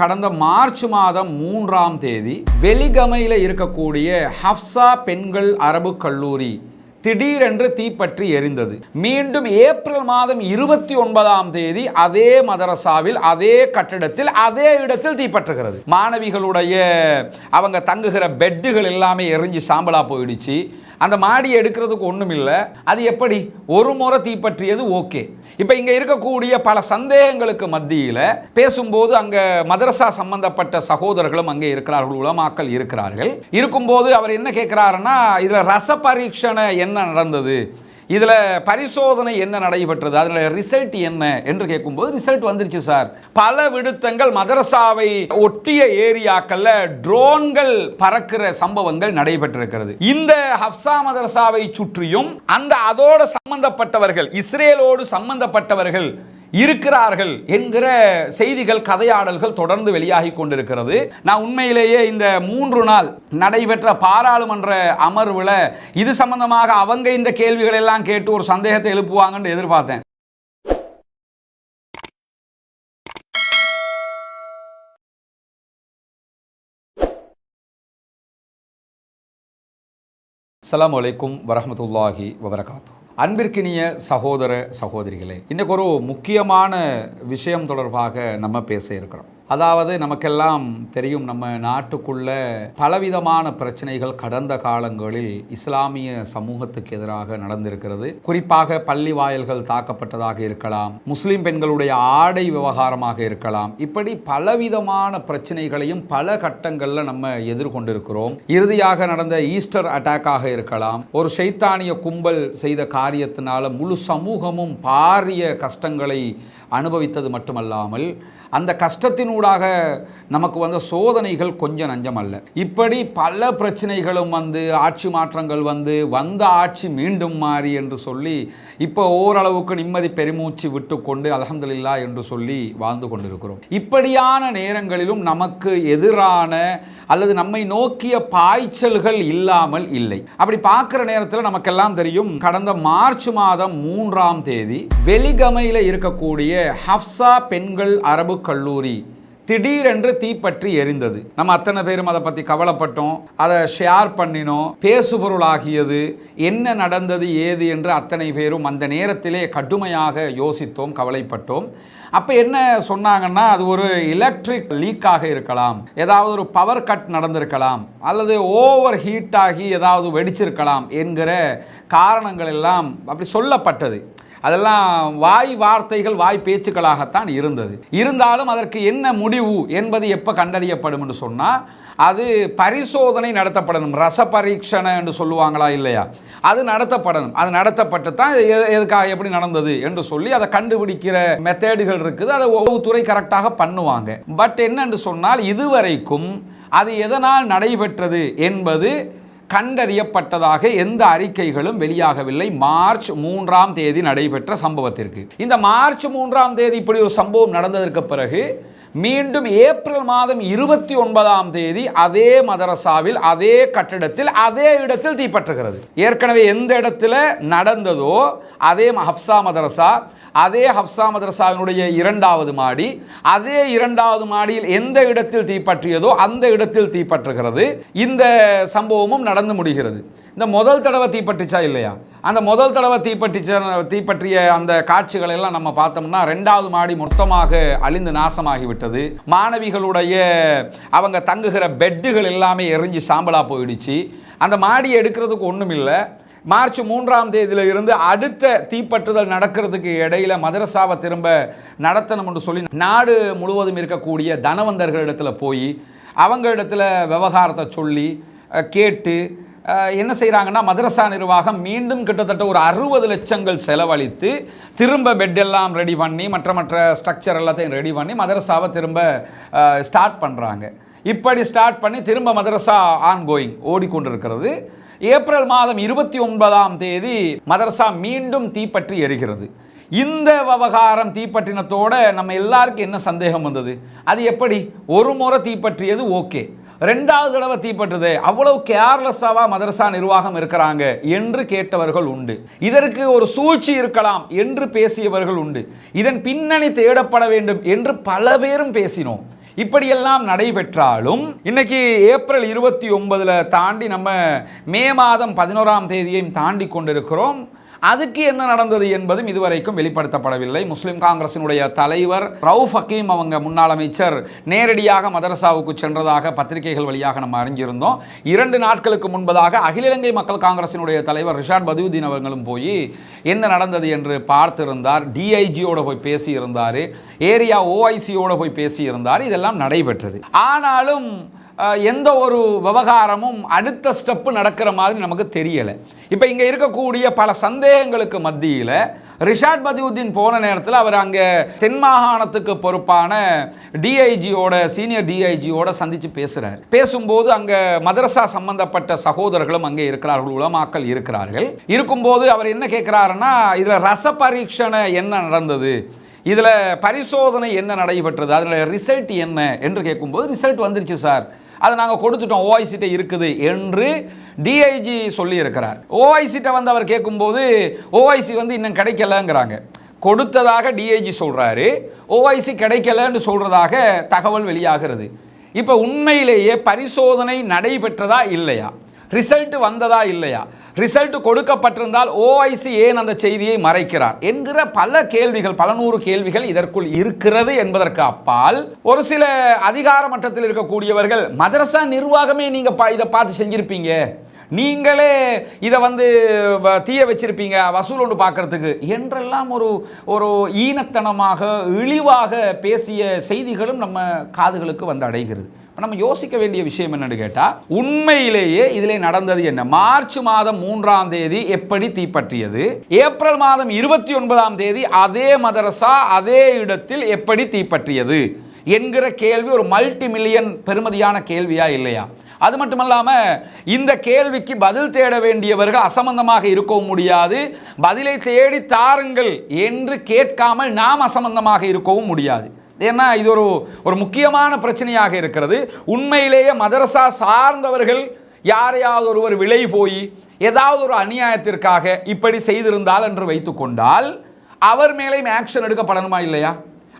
கடந்த மார்ச் மாதம் மூன்றாம் தேதி வெலிகமையில் இருக்கக்கூடிய ஹப்சா பெண்கள் அரபு கல்லூரி திடீரென்று தீப்பற்றி எரிந்தது. மீண்டும் ஏப்ரல் மாதம் இருபத்தி ஒன்பதாம் தேதி அதே மதரசாவில் அதே கட்டிடத்தில் அதே இடத்தில் தீப்பற்றுகிறது. மாணவிகளுடைய அவங்க தங்குகிற பெட்டுகள் எல்லாமே எரிஞ்சு சாம்பலா போயிடுச்சு. அந்த மாடி எடுக்கிறதுக்கு ஒன்றும் இல்லை. அது எப்படி? ஒரு முறை தீப்பற்றியது ஓகே. இப்போ இங்கே இருக்கக்கூடிய பல சந்தேகங்களுக்கு மத்தியில் பேசும்போது அங்கே மதரசா சம்பந்தப்பட்ட சகோதரர்களும் அங்கே இருக்கிறார்கள் உலமாக்கள் இருக்கிறார்கள். இருக்கும்போது அவர் என்ன கேட்குறாருன்னா இதில் ரச பரீட்சணை என்ன நடந்தது? இதில் பரிசோதனை என்ன நடைபெற்றது? அதனுடைய ரிசல்ட் என்ன என்று கேட்கும்போது ரிசல்ட் வந்துருச்சு சார். பல விடுத்தங்கள் மதரசாவை ஒட்டிய ஏரியாக்கள்ல ட்ரோன்கள் பறக்கிற சம்பவங்கள் நடைபெற்றிருக்கிறது. இந்த ஹப்சா மதரசாவை சுற்றியும் அந்த அதோட சம்பந்தப்பட்டவர்கள் இஸ்ரேலோடு சம்பந்தப்பட்டவர்கள் இருக்கிறார்கள் என்கிற செய்திகள் கதையாடல்கள் தொடர்ந்து வெளியாகி கொண்டிருக்கிறது. நான் உண்மையிலேயே இந்த மூன்று நாள் நடைபெற்ற பாராளுமன்ற அமர்வில் இது சம்பந்தமாக அவங்க இந்த கேள்விகள் எல்லாம் கேட்டு ஒரு சந்தேகத்தை எழுப்புவாங்கன்னு எதிர்பார்த்தேன். அஸ்ஸலாமு அலைக்கும் வரமத்துல்லாஹி வபரகாத்தூ அன்பிற்கினிய சகோதர சகோதரிகளே இன்றைக்கு ஒரு முக்கியமான விஷயம் தொடர்பாக நம்ம பேச இருக்கிறோம். அதாவது நமக்கெல்லாம் தெரியும் நம்ம நாட்டுக்குள்ள பலவிதமான பிரச்சனைகள் கடந்த காலங்களில் இஸ்லாமிய சமூகத்துக்கு எதிராக நடந்திருக்கிறது. குறிப்பாக பள்ளி வாயல்கள் தாக்கப்பட்டதாக இருக்கலாம் முஸ்லிம் பெண்களுடைய ஆடை விவகாரமாக இருக்கலாம். இப்படி பலவிதமான பிரச்சனைகளையும் பல கட்டங்களில் நம்ம எதிர்கொண்டிருக்கிறோம். இறுதியாக நடந்த ஈஸ்டர் அட்டாக்காக இருக்கலாம் ஒரு சைத்தானிய கும்பல் செய்த காரியத்தினால முழு சமூகமும் பாரிய கஷ்டங்களை அனுபவித்தது மட்டுமல்லாமல் அந்த கஷ்டத்தினூடாக நமக்கு வந்த சோதனைகள் கொஞ்சம் நஞ்சம் அல்ல இப்படி பல பிரச்சனைகளும் வந்து ஆட்சி மாற்றங்கள் வந்து வந்த ஆட்சி மீண்டும் மாறி என்று சொல்லி இப்போ ஓரளவுக்கு நிம்மதி பெருமூச்சு விட்டுக்கொண்டு அலமதுல்லா என்று சொல்லி வாழ்ந்து கொண்டிருக்கிறோம். இப்படியான நேரங்களிலும் நமக்கு எதிரான அல்லது நம்மை நோக்கிய பாய்ச்சல்கள் இல்லாமல் இல்லை. அப்படி பார்க்குற நேரத்தில் நமக்கெல்லாம் தெரியும் கடந்த மார்ச் மாதம் மூன்றாம் தேதி வெலிகமையில் இருக்கக்கூடிய ஹப்சா பெண்கள் அரபு கல்லூரி திடீரென்று தீப்பற்றி எரிந்தது. நம்ம அத்தனை பேரும் அதை பற்றி கவலைப்பட்டோம். அதை ஷேர் பண்ணினோம். பேசுபொருள் ஆகியது என்ன நடந்தது ஏது என்று அத்தனை பேரும் அந்த நேரத்திலே கடுமையாக யோசித்தோம் கவலைப்பட்டோம். அப்போ என்ன சொன்னாங்கன்னா அது ஒரு எலக்ட்ரிக் லீக்காக இருக்கலாம். ஏதாவது ஒரு பவர் கட் நடந்திருக்கலாம். அல்லது ஓவர் ஹீட் ஆகி ஏதாவது வெடிச்சிருக்கலாம் என்கிற காரணங்கள் எல்லாம் அப்படி சொல்லப்பட்டது. அதெல்லாம் வாய் வார்த்தைகள் வாய் பேச்சுக்களாகத்தான் இருந்தது. இருந்தாலும் அதற்கு என்ன முடிவு என்பது எப்போ கண்டறியப்படும் என்று சொன்னால் அது பரிசோதனை நடத்தப்படணும். ரச பரீட்சணை என்று சொல்லுவாங்களா இல்லையா? அது நடத்தப்படணும். அது நடத்தப்பட்டு தான் எதுக்காக எப்படி நடந்தது என்று சொல்லி அதை கண்டுபிடிக்கிற மெத்தேடுகள் இருக்குது. அதை ஒவ்வொரு துறை கரெக்டாக பண்ணுவாங்க. பட் என்னென்று சொன்னால் இதுவரைக்கும் அது எதனால் நடைபெற்றது என்பது கண்டறியப்பட்டதாக எந்த அறிக்கைகளும் வெளியாகவில்லை. மார்ச் மூன்றாம் தேதி நடைபெற்ற சம்பவத்திற்கு. இந்த மார்ச் மூன்றாம் தேதி இப்படி ஒரு சம்பவம் நடந்ததற்கு பிறகு மீண்டும் ஏப்ரல் மாதம் இருபத்தி ஒன்பதாம் தேதி அதே மதரசாவில் அதே கட்டிடத்தில் அதே இடத்தில் தீப்பற்றுகிறது ஏற்கனவே எந்த இடத்துல நடந்ததோ அதே ஹப்சா மதரசா அதே ஹப்சா மதரசாவினுடைய இரண்டாவது மாடி அதே இரண்டாவது மாடியில் எந்த இடத்தில் தீப்பற்றியதோ அந்த இடத்தில் தீப்பற்றுகிறது இந்த சம்பவமும் நடந்து முடிகிறது. இந்த முதல் தடவை தீப்பற்றிச்சா இல்லையா? அந்த முதல் தடவை தீப்பற்றிச்ச தீப்பற்றிய அந்த காட்சிகளை எல்லாம் நம்ம பார்த்தோம்னா ரெண்டாவது மாடி மொத்தமாக அழிந்து நாசமாகி விட்டது மாணவிகளுடைய அவங்க தங்குகிற பெட்டுகள் எல்லாமே எரிஞ்சு சாம்பலாக போயிடுச்சு. அந்த மாடியை எடுக்கிறதுக்கு ஒன்றும் இல்லை. மார்ச் மூன்றாம் தேதியில் இருந்து அடுத்த தீப்பற்றுதல் நடக்கிறதுக்கு இடையில மதரசாவை திரும்ப நடத்தணும் என்று சொல்லி நாடு முழுவதும் இருக்கக்கூடிய தனவந்தர்களிடத்துல போய் அவங்க இடத்துல விவகாரத்தை சொல்லி கேட்டு என்ன செய்கிறாங்கன்னா மதரசா நிர்வாகம் மீண்டும் கிட்டத்தட்ட ஒரு அறுபது லட்சங்கள் செலவழித்து திரும்ப பெட் எல்லாம் ரெடி பண்ணி மற்ற மற்ற ஸ்ட்ரக்சர் எல்லாத்தையும் ரெடி பண்ணி மதரசாவை திரும்ப ஸ்டார்ட் பண்ணுறாங்க இப்படி ஸ்டார்ட் பண்ணி திரும்ப மதரசா ஆன் கோயிங் ஓடிக்கொண்டிருக்கிறது. ஏப்ரல் மாதம் இருபத்தி ஒன்பதாம் தேதி மதரசா மீண்டும் தீப்பற்றி எரிகிறது. இந்த விவகாரம் தீப்பற்றினத்தோட நம்ம எல்லாருக்கும் என்ன சந்தேகம் வந்தது? அது எப்படி? ஒரு முறை தீப்பற்றியது ஓகே. ரெண்டாவது தடவை தீப்பட்டது அவ்வளவு கேர்லெஸ்ஸாவா மதரசா நிர்வாகம் இருக்கிறாங்க என்று கேட்டவர்கள் உண்டு. இதற்கு ஒரு சூழ்ச்சி இருக்கலாம் என்று பேசியவர்கள் உண்டு. இதன் பின்னணி தேடப்பட வேண்டும் என்று பல பேரும் பேசினோம். இப்படியெல்லாம் நடைபெற்றாலும் இன்னைக்கு ஏப்ரல் இருபத்தி ஒன்பதில் தாண்டி நம்ம மே மாதம் பதினோராம் தேதியையும் தாண்டி கொண்டிருக்கிறோம். அதுக்கு என்ன நடந்தது என்பதும் இதுவரைக்கும் வெளிப்படுத்தப்படவில்லை. முஸ்லிம் காங்கிரசினுடைய தலைவர் ரவுஃப் ஹக்கீம் அவங்க முன்னாள் அமைச்சர் நேரடியாக மதரசாவுக்கு சென்றதாக பத்திரிகைகள் வழியாக நம்ம அறிஞ்சிருந்தோம். இரண்டு நாட்களுக்கு முன்பதாக அகில இலங்கை மக்கள் காங்கிரசினுடைய தலைவர் ரிஷாட் பதிவுதீன் அவர்களும் போய் என்ன நடந்தது என்று பார்த்திருந்தார். டிஐஜியோட போய் பேசியிருந்தார். ஏரியா ஓஐசியோட போய் பேசியிருந்தார். இதெல்லாம் நடைபெற்றது. ஆனாலும் எந்த ஒரு விவகாரமும் அடுத்த ஸ்டெப்பு நடக்கிற மாதிரி நமக்கு தெரியலை. இப்போ இங்கே இருக்கக்கூடிய பல சந்தேகங்களுக்கு மத்தியில் ரிஷாட் பதியுத்தீன் போன நேரத்தில் அவர் அங்கே தென் மாகாணத்துக்கு பொறுப்பான டிஐஜியோட சீனியர் டிஐஜியோட சந்தித்து பேசுகிறார் பேசும்போது அங்கே மதரசா சம்பந்தப்பட்ட சகோதரர்களும் அங்கே இருக்கிறார்கள் உலமாக்கள் இருக்கிறார்கள். இருக்கும்போது அவர் என்ன கேட்குறாருன்னா இதில் ரச பரீட்சணை என்ன நடந்தது? இதில் பரிசோதனை என்ன நடைபெற்றது? அதனுடைய ரிசல்ட் என்ன என்று கேட்கும்போது ரிசல்ட் வந்துருச்சு சார் அதை நாங்கள் கொடுத்துட்டோம். ஓஐசிட்ட இருக்குது என்று டிஐஜி சொல்லியிருக்கிறார். ஓஐசிட்ட வந்து அவர் கேட்கும்போது ஓஐசி வந்து இன்னும் கிடைக்கலங்கிறாங்க. கொடுத்ததாக டிஐஜி சொல்கிறாரு ஓஐசி கிடைக்கலன்னு சொல்கிறதாக தகவல் வெளியாகிறது. இப்போ உண்மையிலேயே பரிசோதனை நடைபெற்றதா இல்லையா? ரிசல்ட் வந்ததா இல்லையா? ரிசல்ட் கொடுக்கப்பட்டிருந்தால் ஓஐசி ஏன் அந்த செய்தியை மறைக்கிறார்? என்கிற பல கேள்விகள் பல நூறு கேள்விகள் இதற்குள் இருக்கிறது என்பதற்கு அப்பால் ஒரு சில அதிகார மட்டத்தில் இருக்கக்கூடியவர்கள் மதரசா நிர்வாகமே நீங்க பா- இதை பார்த்து செஞ்சிருப்பீங்க. நீங்களே இதை வந்து வ- தீய வச்சிருப்பீங்க வசூல் ஒன்று பார்க்கறதுக்கு. என்றெல்லாம் ஒரு ஒரு ஈனத்தனமாக இழிவாக பேசிய செய்திகளும் நம்ம காதுகளுக்கு வந்து அடைகிறது. இப்போ நம்ம யோசிக்க வேண்டிய விஷயம் என்னன்னு கேட்டால் உண்மையிலேயே இதிலே நடந்தது என்ன? மார்ச் மாதம் மூன்றாம் தேதி எப்படி தீப்பற்றியது? ஏப்ரல் மாதம் இருபத்தி ஒன்பதாம் தேதி அதே மதரசா அதே இடத்தில் எப்படி தீப்பற்றியது? என்கிற கேள்வி ஒரு மல்டி மில்லியன் பெருமதியான கேள்வியா இல்லையா? அது மட்டுமல்லாமல் இந்த கேள்விக்கு பதில் தேட வேண்டியவர்கள் அசம்பந்தமாக இருக்கவும் முடியாது. பதிலை தேடி தாருங்கள் என்று கேட்காமல் நாம் அசம்பந்தமாக இருக்கவும் முடியாது. ஏன்னா இது ஒரு ஒரு முக்கியமான பிரச்சனையாக இருக்கிறது. உண்மையிலேயே மதரசா சார்ந்தவர்கள் யாரையாவது ஒருவர் விலை போய் ஏதாவது ஒரு அநியாயத்திற்காக இப்படி செய்திருந்தால் என்று வைத்துக்கொண்டால் அவர் மேலேயும் ஆக்ஷன் எடுக்கப்படணுமா இல்லையா?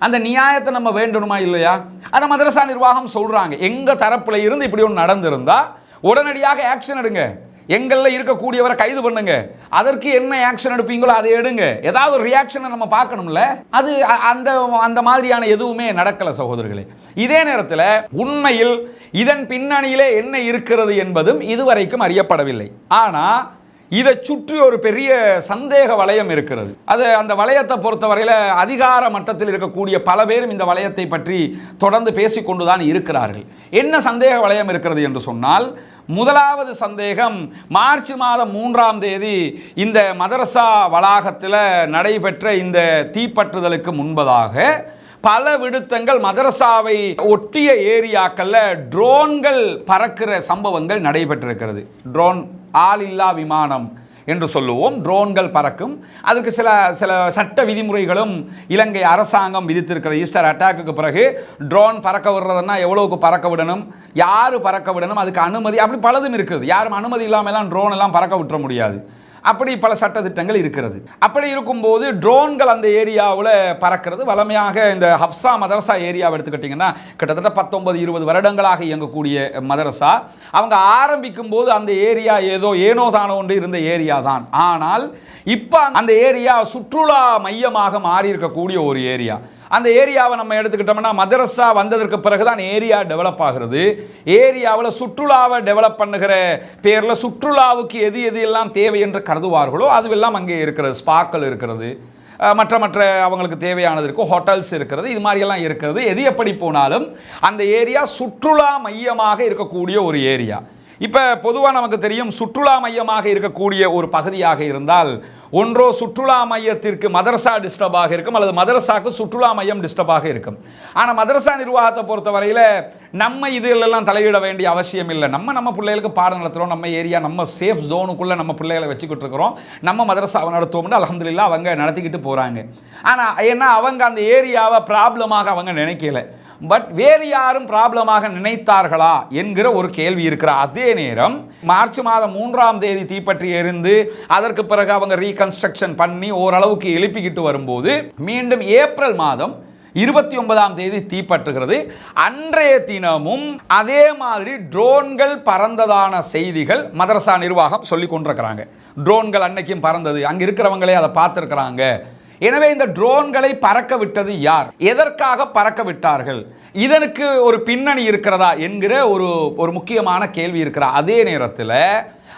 அந்த நியாயத்தை நம்ம வேண்டணுமா இல்லையா? அந்த மதரசா நிர்வாகம் சொல்கிறாங்க எங்கள் தரப்பில் இருந்து இப்படி ஒன்று நடந்திருந்தால் உடனடியாக ஆக்ஷன் எடுங்க. எங்களில் இருக்கக்கூடியவரை கைது பண்ணுங்க. அதற்கு என்ன ஆக்ஷன் எடுப்பீங்களோ அதை எடுங்க. ஏதாவது ஒரு ரியாக்ஷனை நம்ம பார்க்கணும்ல? அது அ- அந்த அந்த மாதிரியான எதுவுமே நடக்கல சகோதரர்களே. இதே நேரத்தில் உண்மையில் இதன் பின்னணியிலே என்ன இருக்கிறது என்பதும் இதுவரைக்கும் அறியப்படவில்லை. ஆனால் இதை சுற்றி ஒரு பெரிய சந்தேக வளையம் இருக்கிறது. அது அந்த வளையத்தை பொறுத்தவரையில் அதிகார மட்டத்தில் இருக்கக்கூடிய பல பேரும் இந்த வளையத்தை பற்றி தொடர்ந்து பேசிக்கொண்டுதான் இருக்கிறார்கள். என்ன சந்தேக வளையம் இருக்கிறது என்று சொன்னால் முதலாவது சந்தேகம் மார்ச் மாதம் மூன்றாம் தேதி இந்த மதரசா வளாகத்தில் நடைபெற்ற இந்த தீப்பற்றுதலுக்கு முன்பதாக பல விடுத்தங்கள் மதரசாவை ஒட்டிய ஏரியாக்களில் ட்ரோன்கள் பறக்கிற சம்பவங்கள் நடைபெற்றிருக்கிறது. ட்ரோன் ஆளில்லா விமானம் என்று சொல்லுவோம். ட்ரோன்கள் பறக்கும். அதுக்கு சில சில சட்ட விதிமுறைகளும் இலங்கை அரசாங்கம் விதித்திருக்கிறது ஈஸ்டர் அட்டாக்குக்கு பிறகு ட்ரோன் பறக்க விடுறதுன்னா எவ்வளவுக்கு பறக்க விடணும்? யார் பறக்க விடணும்? அதுக்கு அனுமதி அப்படி பலதும் இருக்குது. யாரும் அனுமதி இல்லாமலாம் ட்ரோன் எல்லாம் பறக்க விட்டுற முடியாது. அப்படி பல சட்டத்திட்டங்கள் இருக்கிறது. அப்படி இருக்கும்போது ட்ரோன்கள் அந்த ஏரியாவில் பறக்கிறது. வளமையாக இந்த ஹப்சா மதரசா ஏரியாவை எடுத்துக்கிட்டிங்கன்னா கிட்டத்தட்ட பத்தொன்பது இருபது வருடங்களாக இயங்கக்கூடிய மதரசா. அவங்க ஆரம்பிக்கும் போது அந்த ஏரியா ஏதோ ஏனோ தானோ ஒன்று இருந்த ஏரியா தான். ஆனால் இப்போ அந்த ஏரியா சுற்றுலா மையமாக மாறி இருக்கக்கூடிய ஒரு ஏரியா. அந்த ஏரியாவை நம்ம எடுத்துக்கிட்டோம்னா மதரசா வந்ததற்கு பிறகு தான் ஏரியா டெவலப் ஆகிறது. ஏரியாவில் சுற்றுலாவை டெவலப் பண்ணுகிற பேரில் சுற்றுலாவுக்கு எது எது எல்லாம் தேவை என்று கருதுவார்களோ அதுவெல்லாம் அங்கே இருக்கிறது. ஸ்பாக்கள் இருக்கிறது. மற்ற மற்ற அவங்களுக்கு தேவையானது இருக்கும் ஹோட்டல்ஸ் இருக்கிறது. இது மாதிரியெல்லாம் இருக்கிறது. எது எப்படி போனாலும் அந்த ஏரியா சுற்றுலா மையமாக இருக்கக்கூடிய ஒரு ஏரியா. இப்போ பொதுவாக நமக்கு தெரியும் சுற்றுலா மையமாக இருக்கக்கூடிய ஒரு பகுதியாக இருந்தால் ஒன்றோ சுற்றுலா மையத்திற்கு மதரசா டிஸ்டர்பாக இருக்கும் அல்லது மதரசாக்கு சுற்றுலா மையம் டிஸ்டர்பாக இருக்கும். ஆனால் மதரசா நிர்வாகத்தை பொறுத்தவரையில் நம்ம இதிலெல்லாம் தலையிட வேண்டிய அவசியம் இல்லை. நம்ம நம்ம பிள்ளைகளுக்கு பாடம் நடத்துகிறோம் நம்ம ஏரியா நம்ம சேஃப் ஜோனுக்குள்ளே நம்ம பிள்ளைகளை வச்சுக்கிட்டு இருக்கிறோம். நம்ம மதரசாவை நடத்துவோம்னு அலமதுல்லா அவங்க நடத்திக்கிட்டு போகிறாங்க ஆனால் ஏன்னா அவங்க அந்த ஏரியாவை ப்ராப்ளமாக அவங்க நினைக்கல. பட் வேறு யாரும் ப்ராப்ளமாக நினைத்தார்களா என்கிற ஒரு கேள்வி இருக்கிற அதே நேரம் மார்ச் மாதம் மூன்றாம் தேதி தீப்பற்றி எரிந்து அதற்கு பிறகு அவங்க ரீகன்ஸ்ட்ரக்ஷன் பண்ணி ஓரளவுக்கு எழுப்பிக்கிட்டு வரும்போது மீண்டும் ஏப்ரல் மாதம் இருபத்தி ஒன்பதாம் தேதி தீப்பற்றுகிறது. அன்றைய தினமும் அதே மாதிரி ட்ரோன்கள் பறந்ததான செய்திகள் மதரசா நிர்வாகம் சொல்லி கொண்டிருக்கிறாங்க. ட்ரோன்கள் அன்னைக்கும் பறந்தது. அங்கே இருக்கிறவங்களே அதை பார்த்துருக்குறாங்க. எனவே இந்த ட்ரோன்களை பறக்க விட்டது யார்? எதற்காக பறக்க விட்டார்கள் இதனுக்கு ஒரு பின்னணி இருக்கிறதா என்கிற ஒரு ஒரு முக்கியமான கேள்வி இருக்கிறா அதே நேரத்தில்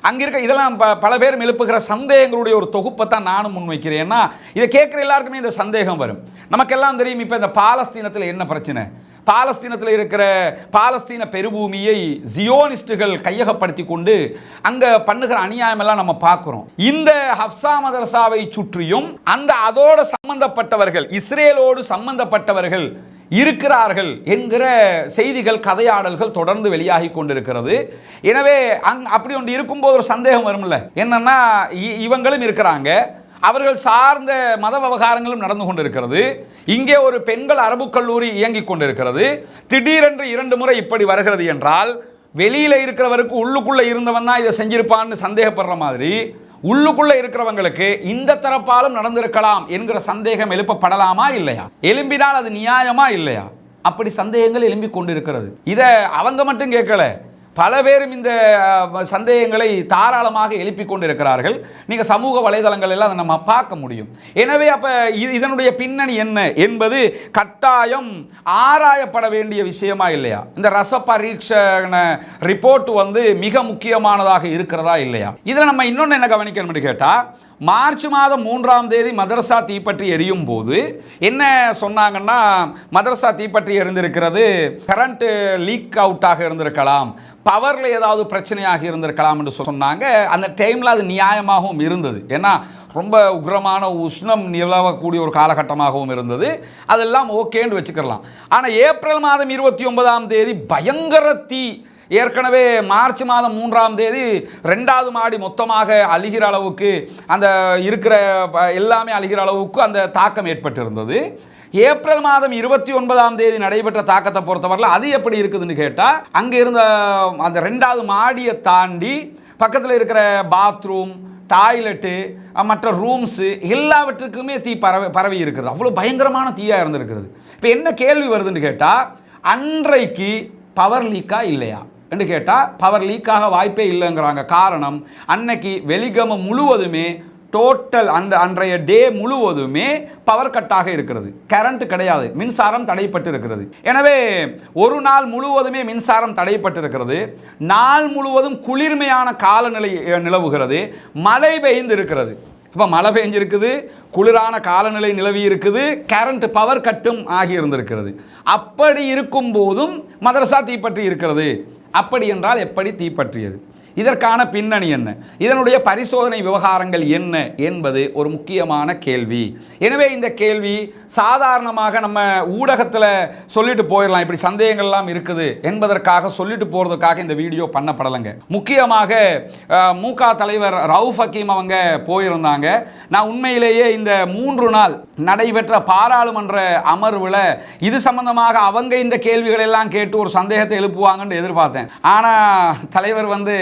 அங்கே இருக்க இதெல்லாம் ப- பல பேரும் எழுப்புகிற சந்தேகங்களுடைய ஒரு தொகுப்பை தான் நானும் முன்வைக்கிறேன். ஏன்னா இதை கேட்குற எல்லாருக்குமே இந்த சந்தேகம் வரும். நமக்கெல்லாம் தெரியும் இப்போ இந்த பாலஸ்தீனத்தில் என்ன பிரச்சனை? பாலஸ்தீனத்தில் இருக்கிற பாலஸ்தீன பெருபூமியை ஜியோனிஸ்டுகள் கையகப்படுத்தி கொண்டு அங்கே பண்ணுகிற அநியாயம் எல்லாம் நம்ம பார்க்குறோம். இந்த ஹப்சா மதரசாவை சுற்றியும் அந்த அதோடு சம்பந்தப்பட்டவர்கள் இஸ்ரேலோடு சம்பந்தப்பட்டவர்கள் இருக்கிறார்கள் என்கிற செய்திகள் கதையாடல்கள் தொடர்ந்து வெளியாகி கொண்டிருக்கிறது. எனவே அங் அப்படி ஒன்று இருக்கும்போது ஒரு சந்தேகம் வரும்ல? என்னன்னா இ- இவங்களும் இருக்கிறாங்க. அவர்கள் சார்ந்த மத விவகாரங்களும் நடந்து கொண்டிருக்கிறது. இங்கே ஒரு பெண்கள் அரபு கல்லூரி இயங்கிக் கொண்டிருக்கிறது. திடீரென்று இரண்டு முறை இப்படி வருகிறது என்றால் வெளியில் இருக்கிறவருக்கு உள்ளுக்குள்ளே இருந்தவன் தான் இதை செஞ்சிருப்பான்னு சந்தேகப்படுற மாதிரி உள்ளுக்குள்ளே இருக்கிறவங்களுக்கு இந்த தரப்பாலும் நடந்திருக்கலாம் என்கிற சந்தேகம் எழுப்பப்படலாமா இல்லையா? எழும்பினால் அது நியாயமா இல்லையா? அப்படி சந்தேகங்கள் எழும்பிக் கொண்டிருக்கிறது. இதை அவங்க மட்டும் கேட்கல. பல பேரும் இந்த சந்தேகங்களை தாராளமாக எழுப்பிக் கொண்டிருக்கிறார்கள். நீங்கள் சமூக வலைதளங்கள் எல்லாம் அதை நம்ம பார்க்க முடியும். எனவே அப்போ இதனுடைய பின்னணி என்ன என்பது கட்டாயம் ஆராயப்பட வேண்டிய விஷயமா இல்லையா? இந்த ரச பரீட்சண ரிப்போர்ட் வந்து மிக முக்கியமானதாக இருக்கிறதா இல்லையா? இதில் நம்ம இன்னொன்று என்ன கவனிக்கணும்னு கேட்டால் மார்ச் மாதம் மூன்றாம் தேதி மதரசா தீப்பற்றி எரியும் போது என்ன சொன்னாங்கன்னா மதரசா தீப்பற்றி எரிந்திருக்கிறது கரண்ட் லீக் அவுட்டாக இருந்திருக்கலாம் பவரில் ஏதாவது பிரச்சனையாக இருந்திருக்கலாம் என்று சொன்னாங்க. அந்த டைமில் அது நியாயமாகவும் இருந்தது. ஏன்னா ரொம்ப உக்ரமான உஷ்ணம் நிலவக்கூடிய ஒரு காலகட்டமாகவும் இருந்தது. அதெல்லாம் ஓகேன்னு வச்சுக்கலாம் ஆனால் ஏப்ரல் மாதம் இருபத்தி ஒன்பதாம் தேதி பயங்கர தீ ஏற்கனவே மார்ச் மாதம் மூன்றாம் தேதி ரெண்டாவது மாடி மொத்தமாக அழுகிற அளவுக்கு அந்த இருக்கிற ப- எல்லாமே அழுகிற அளவுக்கு அந்த தாக்கம் ஏற்பட்டிருந்தது. ஏப்ரல் மாதம் இருபத்தி ஒன்பதாம் தேதி நடைபெற்ற தாக்கத்தை பொறுத்தவரையில் அது எப்படி இருக்குதுன்னு கேட்டால் அங்கே இருந்த அந்த ரெண்டாவது மாடியை தாண்டி பக்கத்தில் இருக்கிற பாத்ரூம் டாய்லெட்டு மற்ற ரூம்ஸு எல்லாவற்றுக்குமே தீ பரவி பரவி இருக்கிறது. அவ்வளோ பயங்கரமான தீயாக இருந்திருக்கிறது. இப்போ என்ன கேள்வி வருதுன்னு கேட்டால் அன்றைக்கு பவர் லீக்கா இல்லையா? என்று கேட்டால் பவர் லீக்காக வாய்ப்பே இல்லைங்கிறாங்க. காரணம் அன்னைக்கு வெளிகம முழுவதுமே டோட்டல் அந்த அன்றைய டே முழுவதுமே பவர் கட்டாக இருக்கிறது. கரண்ட் கிடையாது. மின்சாரம் தடைப்பட்டு இருக்கிறது. எனவே ஒரு நாள் முழுவதுமே மின்சாரம் தடைப்பட்டு இருக்கிறது. நாள் முழுவதும் குளிர்மையான காலநிலை நிலவுகிறது. மழை பெய்ந்து இருக்கிறது. இப்போ மழை பெஞ்சிருக்குது குளிரான காலநிலை நிலவி இருக்குது கரண்ட் பவர் கட்டும் ஆகி இருந்திருக்கிறது. அப்படி இருக்கும் போதும் மதரசா தீப்பற்றி இருக்கிறது. அப்படி என்றால் எப்படி தீப்பற்றியது? இதற்கான பின்னணி என்ன? இதனுடைய பரிசோதனை விவகாரங்கள் என்ன என்பது ஒரு முக்கியமான கேள்வி. எனவே இந்த கேள்வி சாதாரணமாக நம்ம ஊடகத்தில் சொல்லிட்டு போயிடலாம். இப்படி சந்தேகங்கள்லாம் இருக்குது என்பதற்காக சொல்லிட்டு போகிறதுக்காக இந்த வீடியோ பண்ணப்படலைங்க. முக்கியமாக மூக தலைவர் ரவுஃப் ஹக்கீம் அவங்க போயிருந்தாங்க. நான் உண்மையிலேயே இந்த மூன்று நாள் நடைபெற்ற பாராளுமன்ற அமர்வில் இது சம்பந்தமாக அவங்க இந்த கேள்விகள் எல்லாம் கேட்டு ஒரு சந்தேகத்தை எழுப்புவாங்கன்னு எதிர்பார்த்தேன். ஆனால் தலைவர் வந்து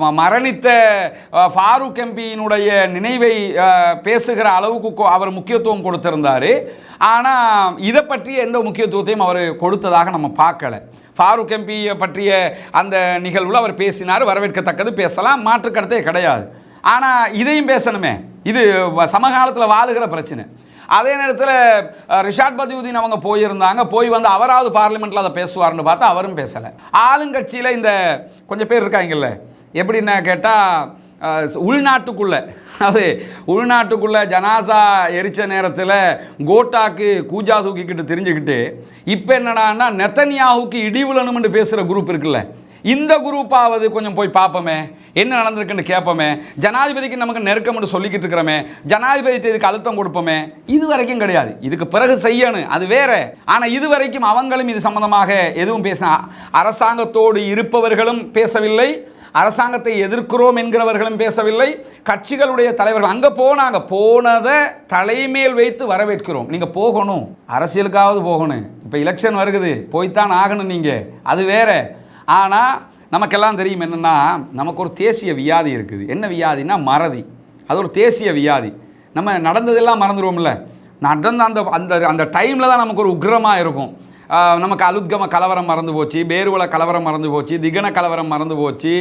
மரணித்த ஃபாரூக் எம்பியினுடைய நினைவை பேசுகிற அளவுக்கு அவர் முக்கியத்துவம் கொடுத்திருந்தார். ஆனால் இதை பற்றிய எந்த முக்கியத்துவத்தையும் அவர் கொடுத்ததாக நம்ம பார்க்கல. ஃபாரூக் எம்பியை பற்றிய அந்த நிகழ்வில் அவர் பேசினார் வரவேற்கத்தக்கது பேசலாம் மாற்றுக்கடத்தே கிடையாது. ஆனால் இதையும் பேசணுமே. இது வ- சமகாலத்தில் வாழுகிற பிரச்சனை. அதே நேரத்தில் ரிஷாத் ரிஷாட் பதியுதீன் அவங்க போயிருந்தாங்க. போய் வந்து அவராவது பார்லிமெண்ட்டில் அதை பேசுவார்னு பார்த்தா அவரும் பேசலை. ஆளுங்கட்சியில் இந்த கொஞ்சம் பேர் இருக்காங்கல்ல. எப்படின்னா கேட்டால் உள்நாட்டுக்குள்ளே. அது உள்நாட்டுக்குள்ளே ஜனாசா எரிச்ச நேரத்தில் கோட்டாக்கு கூஜா தூக்கிக்கிட்டு தெரிஞ்சுக்கிட்டு இப்போ என்னடான்னா நெத்தனியாவுக்கு இடி விழணும்னு பேசுகிற குரூப் இருக்குல்ல. இந்த குரூப்பாவது கொஞ்சம் போய் பார்ப்போமே என்ன நடந்திருக்குன்னு கேட்போமே ஜனாதிபதிக்கு நமக்கு நெருக்கம்னு சொல்லிக்கிட்டு இருக்கிறோமே. ஜனாதிபதி இதுக்கு அழுத்தம் கொடுப்போமே. இது வரைக்கும் கிடையாது. இதுக்கு பிறகு செய்யணும். அது வேற. ஆனால் இது வரைக்கும் அவங்களும் இது சம்பந்தமாக எதுவும் பேசினா அரசாங்கத்தோடு இருப்பவர்களும் பேசவில்லை. அரசாங்கத்தை எதிர்க்கிறோம் என்கிறவர்களும் பேசவில்லை. கட்சிகளுடைய தலைவர்கள் அங்கே போனாங்க. போனதை தலைமேல் வைத்து வரவேற்கிறோம். நீங்கள் போகணும். அரசியலுக்காவது போகணும். இப்போ எலெக்ஷன் வருகுது. போய்த்தான் ஆகணும் நீங்கள் அது வேற. ஆனால் நமக்கெல்லாம் தெரியும் என்னென்னா நமக்கு ஒரு தேசிய வியாதி இருக்குது. என்ன வியாதினா மறதி. அது ஒரு தேசிய வியாதி. நம்ம நடந்ததெல்லாம் மறந்துடுவோம்ல நடந்த அந்த அந்த அந்த டைமில் தான் நமக்கு ஒரு உக்ரமாக இருக்கும். நமக்கு அலுத்கம கலவரம் மறந்து போச்சு பேருவல கலவரம் மறந்து போச்சு திகன கலவரம் மறந்து போச்சு.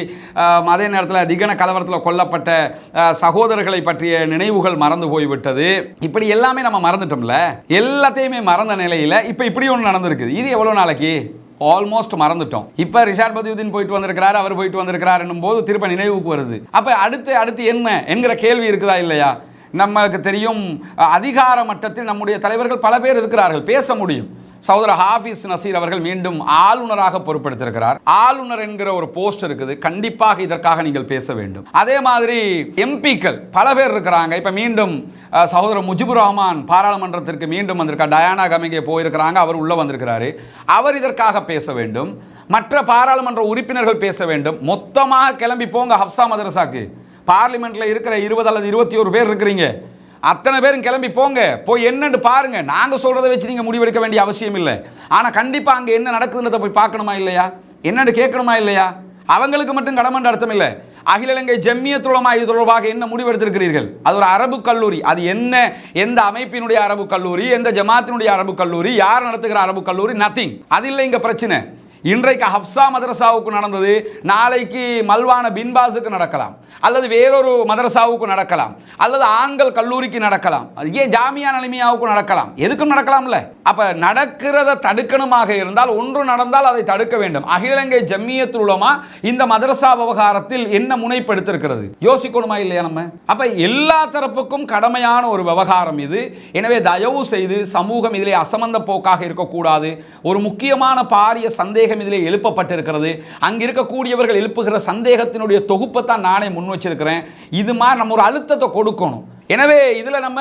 அதே நேரத்தில் திகன கலவரத்தில் கொல்லப்பட்ட சகோதரர்களை பற்றிய நினைவுகள் மறந்து போய்விட்டது இப்படி எல்லாமே நம்ம மறந்துட்டோம்ல. எல்லாத்தையுமே மறந்த நிலையில் இப்போ இப்படி ஒன்று நடந்திருக்குது இது எவ்வளோ நாளைக்கு? ஆல்மோஸ்ட் மறந்துட்டோம். இப்போ ரிஷாட் பதியுதீன் போயிட்டு வந்திருக்கிறாரு அவர் போயிட்டு வந்திருக்கிறார் போது திருப்ப நினைவுக்கு வருது. அப்போ அடுத்து அடுத்து என்ன என்கிற கேள்வி இருக்குதா இல்லையா? நம்மளுக்கு தெரியும் அதிகார மட்டத்தில் நம்முடைய தலைவர்கள் பல பேர் இருக்கிறார்கள் பேச முடியும். சகோதர ஹாஃபிஸ் நசீர் அவர்கள் மீண்டும் ஆளுநராக பொறுப்பெடுத்திருக்கிறார். ஆளுநர் என்கிற ஒரு போஸ்ட் இருக்குது. கண்டிப்பாக இதற்காக நீங்கள் பேச வேண்டும். அதே மாதிரி எம்பிக்கள் பல பேர் இருக்கிறாங்க. இப்போ மீண்டும் சகோதரர் முஜிபுர் ரஹ்மான் பாராளுமன்றத்திற்கு மீண்டும் வந்திருக்கார். டயானா கமிங்கே போயிருக்கிறாங்க. அவர் உள்ளே வந்திருக்கிறாரு. அவர் இதற்காக பேச வேண்டும். மற்ற பாராளுமன்ற உறுப்பினர்கள் பேச வேண்டும். மொத்தமாக கிளம்பி போங்க ஹப்சா மதரசாக்கு. பார்லிமெண்ட்டில் இருக்கிற இருபது அல்லது இருபத்தி ஒரு பேர் இருக்கிறீங்க. அத்தனை பேரும் கிளம்பி போங்க. போய் என்னன்னு பாருங்க. நாங்கள் சொல்றதை வச்சு நீங்கள் முடிவெடுக்க வேண்டிய அவசியம் இல்லை. ஆனால் கண்டிப்பாக அங்கே என்ன நடக்குதுன்றதை போய் பார்க்கணுமா இல்லையா? என்னன்னு கேட்கணுமா இல்லையா? அவங்களுக்கு மட்டும் கடமன்ற அர்த்தம் இல்லை. அகில இலங்கை ஜம்மியத்துலமா இது தொடர்பாக என்ன முடிவெடுத்திருக்கிறீர்கள்? அது ஒரு அரபு கல்லூரி. அது என்ன? எந்த அமைப்பினுடைய அரபு கல்லூரி? எந்த ஜமாத்தினுடைய அரபு கல்லூரி? யார் நடத்துகிற அரபு கல்லூரி? நத்திங் அது இல்லை இங்கே பிரச்சனை. இன்றைக்கு ஹப்சா மதரசாவுக்கு நடந்தது நாளைக்கு மல்வான பின்பாஸுக்கு நடக்கலாம். அல்லது வேறொரு மதரசாவுக்கு நடக்கலாம். அல்லது ஆண்கள் கல்லூரிக்கு நடக்கலாம். அது ஏன் ஜாமியா நிலைமையாவுக்கு நடக்கலாம்? எதுக்கும் நடக்கலாம்ல? அப்ப நடக்கிறத தடுக்கணுமாக இருந்தால் ஒன்று நடந்தால் அதை தடுக்க வேண்டும். அகில இலங்கை இந்த மதரசா விவகாரத்தில் என்ன முனைப்படுத்திருக்கிறது? யோசிக்கணுமா இல்லையா நம்ம? அப்ப எல்லா தரப்புக்கும் கடமையான ஒரு விவகாரம் இது. எனவே தயவு செய்து சமூகம் இதிலே அசமந்த போக்காக இருக்கக்கூடாது. ஒரு முக்கியமான பாரிய சந்தேகம் இதில் எழுப்பப்பட்டிருக்கிறது. அங்கே இருக்கக்கூடியவர்கள் எழுப்புகிற சந்தேகத்தினுடைய தொகுப்பை தான் நானே முன் வச்சிருக்கிறேன். இது மாதிரி நம்ம ஒரு அழுத்தத்தை கொடுக்கணும். எனவே இதில் நம்ம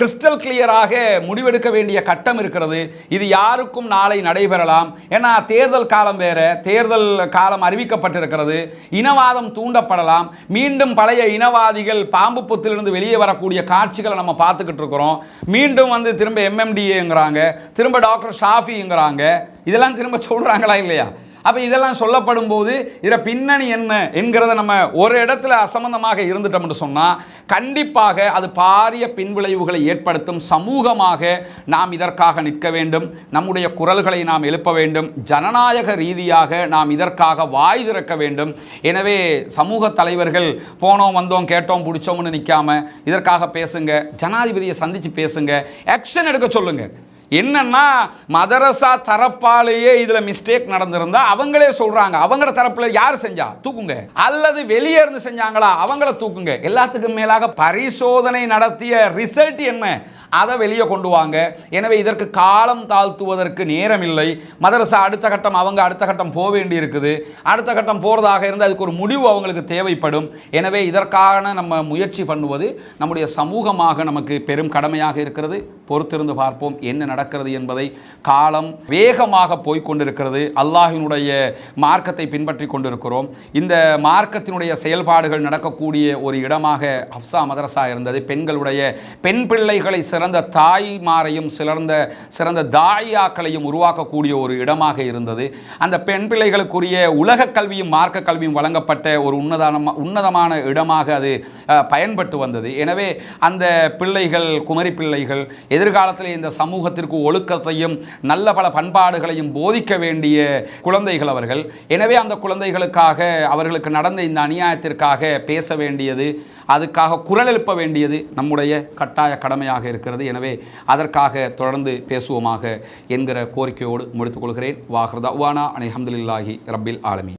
கிறிஸ்டல் கிளியராக முடிவெடுக்க வேண்டிய கட்டம் இருக்கிறது. இது யாருக்கும் நாளை நடைபெறலாம். ஏன்னா தேர்தல் காலம் வேற. தேர்தல் காலம் அறிவிக்கப்பட்டிருக்கிறது. இனவாதம் தூண்டப்படலாம். மீண்டும் பழைய இனவாதிகள் பாம்பு பொத்திலிருந்து வெளியே வரக்கூடிய காட்சிகளை நம்ம பார்த்துக்கிட்டு இருக்கிறோம். மீண்டும் வந்து திரும்ப எம்எம்டிஏங்கிறாங்க திரும்ப டாக்டர் ஷாஃபிங்கிறாங்க இதெல்லாம் திரும்ப சொல்கிறாங்களா இல்லையா? அப்போ இதெல்லாம் சொல்லப்படும் போது இதில் பின்னணி என்ன என்கிறத நம்ம ஒரு இடத்துல அசம்பந்தமாக இருந்துட்டோம்னு சொன்னால் கண்டிப்பாக அது பாரிய பின்விளைவுகளை ஏற்படுத்தும் சமூகமாக நாம் இதற்காக நிற்க வேண்டும். நம்முடைய குரல்களை நாம் எழுப்ப வேண்டும். ஜனநாயக ரீதியாக நாம் இதற்காக வாய் திறக்க வேண்டும். எனவே சமூக தலைவர்கள் போனோம் வந்தோம் கேட்டோம் பிடிச்சோம்னு நிற்காம இதற்காக பேசுங்க. ஜனாதிபதியை சந்திச்சு பேசுங்க. ஆக்ஷன் எடுக்க சொல்லுங்கள் என்னன்னா மதரசா தரப்பாலேயே இதுல மிஸ்டேக் நடந்திருந்தா அவங்களே சொல்றாங்க. அவங்கள தரப்புல யார் செஞ்சா? தூக்குங்க. அல்லது வெளியே இருந்து செஞ்சாங்களா? அவங்கள தூக்குங்க. எல்லாத்துக்கும் மேலாக பரிசோதனை நடத்திய ரிசல்ட் என்ன? அதை வெளியே கொண்டு வாங்க. எனவே இதற்கு காலம் தாழ்த்துவதற்கு நேரம் இல்லை மதரசா அடுத்த கட்டம் அவங்க அடுத்த கட்டம் போக வேண்டி இருக்குது அடுத்த கட்டம் போகிறதாக இருந்தால் அதுக்கு ஒரு முடிவு அவங்களுக்கு தேவைப்படும். எனவே இதற்கான நம்ம முயற்சி பண்ணுவது நம்முடைய சமூகமாக நமக்கு பெரும் கடமையாக இருக்கிறது. பொறுத்திருந்து பார்ப்போம். என்ன நடக்கிறது என்பதை காலம் வேகமாக போய்க் கொண்டிருக்கிறது அல்லாஹினுடைய மார்க்கத்தை பின்பற்றி கொண்டிருக்கிறோம். இந்த மார்க்கத்தினுடைய செயல்பாடுகள் நடக்கக்கூடிய ஒரு இடமாக ஹப்சா மதரசா இருந்தது. பெண்களுடைய பெண் பிள்ளைகளை சிறந்த தாய்மாரையும் சிறந்த சிறந்த தாயாக்களையும் உருவாக்கக்கூடிய ஒரு இடமாக இருந்தது. அந்த பெண் பிள்ளைகளுக்குரிய உலக கல்வியும் மார்க்க கல்வியும் வழங்கப்பட்ட ஒரு உன்னதமான உன்னதமான இடமாக அது பயன்பட்டு வந்தது. எனவே அந்த பிள்ளைகள் குமரி பிள்ளைகள் எதிர்காலத்தில் இந்த சமூகத்திற்கு ஒழுக்கத்தையும் நல்ல பல பண்பாடுகளையும் போதிக்க வேண்டிய குழந்தைகள் அவர்கள். எனவே அந்த குழந்தைகளுக்காக அவர்களுக்கு நடந்த இந்த அநியாயத்திற்காக பேச வேண்டியது அதுக்காக குரல் எழுப்ப வேண்டியது நம்முடைய கட்டாய கடமையாக இருக்கிறது. எனவே அதற்காக தொடர்ந்து பேசுவோமாக என்கிற கோரிக்கையோடு முடித்துக் கொள்கிறேன். வாஹ்ரதா உவானா அனை அஹமதுல்லாஹி ரப்பில் ஆலமி